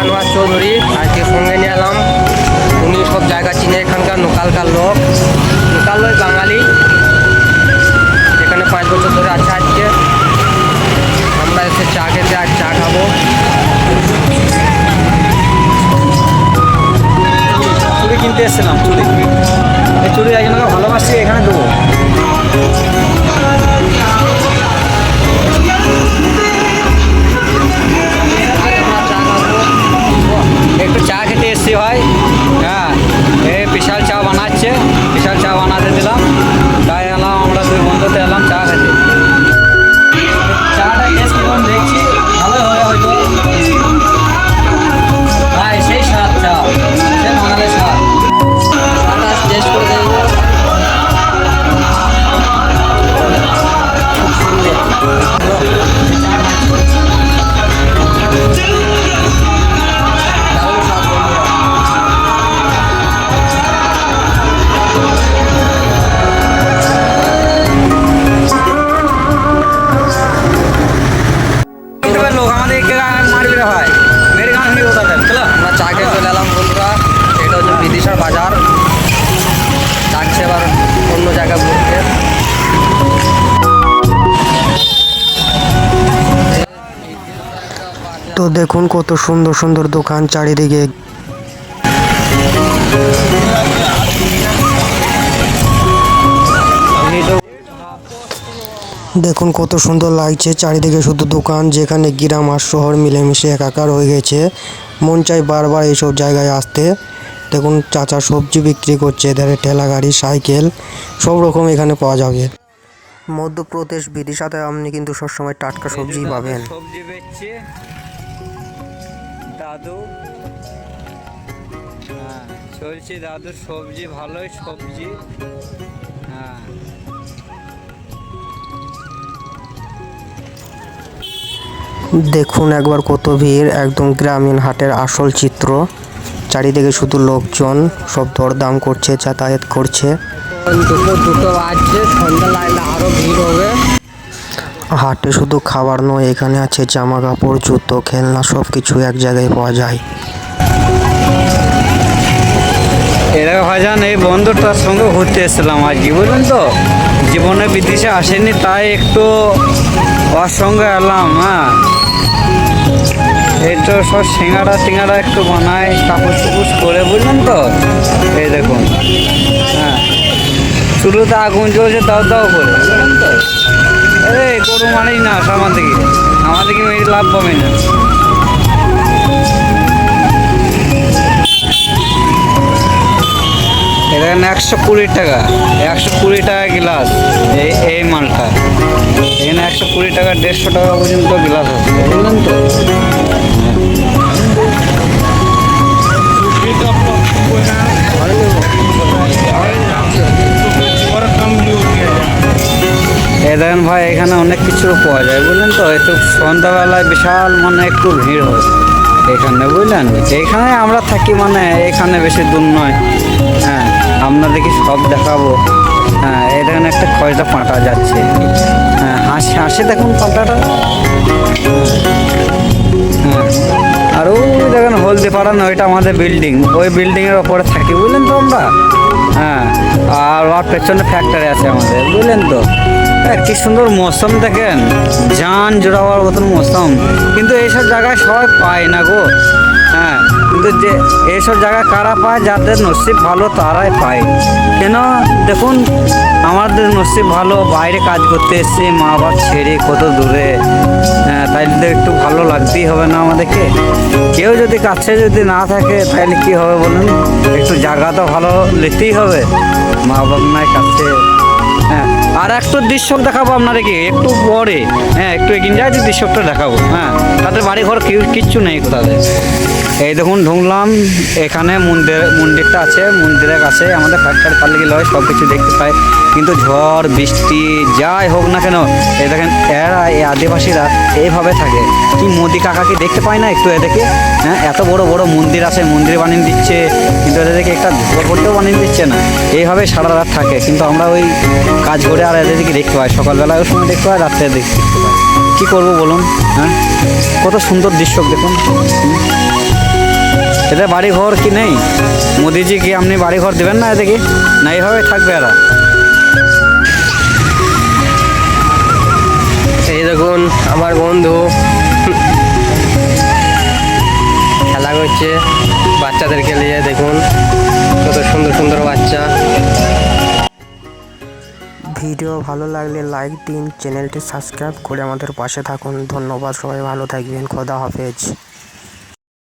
আনোয়ার চৌধুরী, আজকে সঙ্গে নিয়ে এলাম। উনি সব জায়গা চিনে এখানকার লোকালকার লোক। লোকাল লোক বাঙালি। এখানে পাঁচ বছর ধরে আছে আজকে। আমরা এসে চা খেতে আর চা খাব। চুরি কিনতে এসেছিলাম চুরি এই চুরি একজনকে ভালোবাসি, এখানে দেবো। ভাই মেরে গান শুনি কোথা দেন চলো। আমরা চা খেয়ে চলে এলাম বন্ধুরা। এটা হচ্ছে বিদিশার বাজার। ডাকছে এবার অন্য জায়গায় ঘুরতে। তো দেখুন কত সুন্দর সুন্দর দোকান চারিদিকে। দেখুন কত সুন্দর লাগছে চারিদিকে শুধু দোকান যেখানে গ্রাম আর শহর মিলেমিশে একাকার হয়ে গেছে। মন চাই বারবার এইসব জায়গায় আসতে। দেখুন চাচা সবজি বিক্রি করছে, এধারে ঠেলা গাড়ি, সাইকেল, সব রকম এখানে পাওয়া যাবে। মধ্যপ্রদেশ বিদিশাতে আপনি কিন্তু সবসময় টাটকা সবজি পাবেন। দাদু। হ্যাঁ চলছে দাদুর সবজি ভালোই, সবজি। হ্যাঁ। দেখুন একবার কত ভিড়, একদম গ্রামীণ হাটের আসল চিত্র। চারিদিকে শুধু লোকজন, সব দরদাম করছে, যাতায়াত করছে। হাটে শুধু খাবার নয়, এখানে আছে জামা কাপড় জুতো, খেলনা সব কিছু এক জায়গায় পাওয়া যায়। এরা এই বন্ধুটার সঙ্গে ঘুরতে এসেছিলাম আজকে তো? জীবনে বিদেশে আসেনি, তাই একটু ওর সঙ্গে এলাম হ্যাঁ। তো সব সিঙ্গাড়া টিঙ্গাড়া একটু বানায় কাপড় চুপুস করে বুঝলেন তো? এই দেখুন হ্যাঁ। চুলোতে আগুন জ্বলছে, দাও দাও করে, বুঝলেন তো? এই গরু মানেই না আমার দিকে আমার দিকে মেরে লাভ পাবে না? এখানে একশো কুড়ি টাকা, একশো কুড়ি টাকা গ্লাস, এই এই মালটা। এখানে একশো কুড়ি টাকা, দেড়শো টাকা পর্যন্ত গ্লাস আছে, বুঝলেন তো? অনেক কিছু পাওয়া যায়, বুঝলেন তো? একটু সন্ধ্যাবেলায় বিশাল মানে একটু ভিড় হয় এখানে, বুঝলেন? এখানে আমরা থাকি মানে এখানে বেশি দূর নয়। হ্যাঁ আপনাদেরকে সব দেখাবো। হ্যাঁ এই দেখেন একটা খয়টা পাঁটা যাচ্ছে। হ্যাঁ হাসি হাসি দেখুন পাঁটাটা। হ্যাঁ আর ওই দেখেন হলদি পাড়া ওইটা আমাদের বিল্ডিং। ওই বিল্ডিংয়ের ওপরে থাকি, বুঝলেন তো আমরা? হ্যাঁ আর ওর পেছনে ফ্যাক্টরি আছে আমাদের, বুঝলেন তো? কি সুন্দর মৌসুম দেখেন। যান জোড়াবার মতন মৌসুম। কিন্তু এইসব জায়গায় সবাই পায় না গো। হ্যাঁ কিন্তু যে এইসব জায়গায় কারা পায়, যাদের নসিব ভালো তারাই পায়। কেন? দেখুন, আমাদের নসিব ভালো, বাইরে কাজ করতে এসছে, মা বাবা ছেড়ে কত দূরে। হ্যাঁ তাই তো একটু ভালো লাগতেই হবে না আমাদেরকে? কেউ যদি কাছে যদি না থাকে, তাহলে কি হবে বলুন? একটু জায়গা তো ভালো নিতেই হবে। মা বাবা নাই কাছে। হ্যাঁ আর একটু দৃশ্য দেখাবো আপনাদেরকে, একটু পরে। হ্যাঁ একটু এগিয়ে যায় দৃশ্যটা দেখাবো। হ্যাঁ তাদের বাড়ি ঘর কিচ্ছু নেই কোথাতে এই দেখুন, ঢুকলাম। এখানে মন্দির মন্দিরটা আছে, মন্দিরের কাছে আমাদের ফ্যাক্টরি পাল্লিকে লয় সব কিছু দেখতে পাই। কিন্তু ঝড়, বৃষ্টি, যাই হোক না কেন, এই দেখেন, এরা এই আদিবাসীরা এইভাবে থাকে। কি মোদি কাকা কি দেখতে পায় না একটু এদেরকে? হ্যাঁ এত বড় বড় মন্দির আছে, মন্দির বানিয়ে দিচ্ছে, কিন্তু এদেরকে একটা ঝোপড়তেও বানিয়ে দিচ্ছে না। এইভাবে সারা রাত থাকে, কিন্তু আমরা ওই কাজ করে আর এদেরকে দেখতে পাই। সকালবেলা ওই সময় দেখতে পাই, রাত্রে দেখতে পাই। কী করব বলুন হ্যাঁ? কত সুন্দর দৃশ্য দেখুন। এদের বাড়ি ঘর কি নেই? মোদিজি কি আপনি বাড়ি ঘর দেবেন না এদিকে? না এইভাবে থাকবে এরা। এই দেখুন আমার বন্ধু। খেলা করছে বাচ্চাদেরকে নিয়ে দেখুন। কত সুন্দর সুন্দর বাচ্চা। ভিডিও ভালো লাগলে লাইক দিন চ্যানেলটি সাবস্ক্রাইব করে আমাদের পাশে থাকুন। ধন্যবাদ সবাই ভালো থাকবেন। খোদা হাফেজ।